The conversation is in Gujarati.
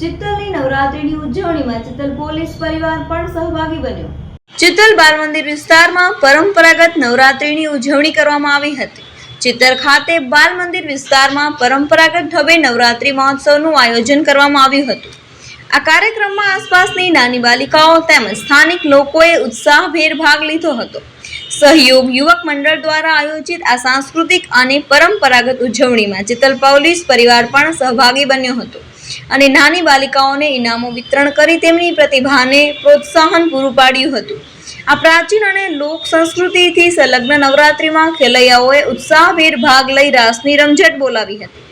ચિત્તલની નવરાત્રીની ઉજવણીમાં ચિત્તલ પોલીસ પરિવાર પણ સહભાગી બન્યો. ચિત્તલ બાલ મંદિર વિસ્તારમાં પરંપરાગત નવરાત્રીની ઉજવણી કરવામાં આવી હતી. ચિત્તલ ખાતે બાલ મંદિર વિસ્તારમાં પરંપરાગત ઢબે નવરાત્રી મહોત્સવનું આયોજન કરવામાં આવ્યું હતું. આ કાર્યક્રમમાં આસપાસની નાની બાલિકાઓ તેમજ સ્થાનિક લોકોએ ઉત્સાહભેર ભાગ લીધો હતો. સહયોગ યુવક મંડળ દ્વારા આયોજિત આ સાંસ્કૃતિક અને પરંપરાગત ઉજવણીમાં ચિત્તલ પોલીસ પરિવાર પણ સહભાગી બન્યો હતો. અને નાની બાલિકાઓને ઇનામો વિતરણ કરી તેમની પ્રતિભાને પ્રોત્સાહન પૂરું પાડ્યું હતું. આ પ્રાચીન અને લોક સંસ્કૃતિથી સંલગ્ન નવરાત્રિમાં ખેલૈયાઓએ ઉત્સાહભેર ભાગ લઈ રાસની રમઝટ બોલાવી હતી.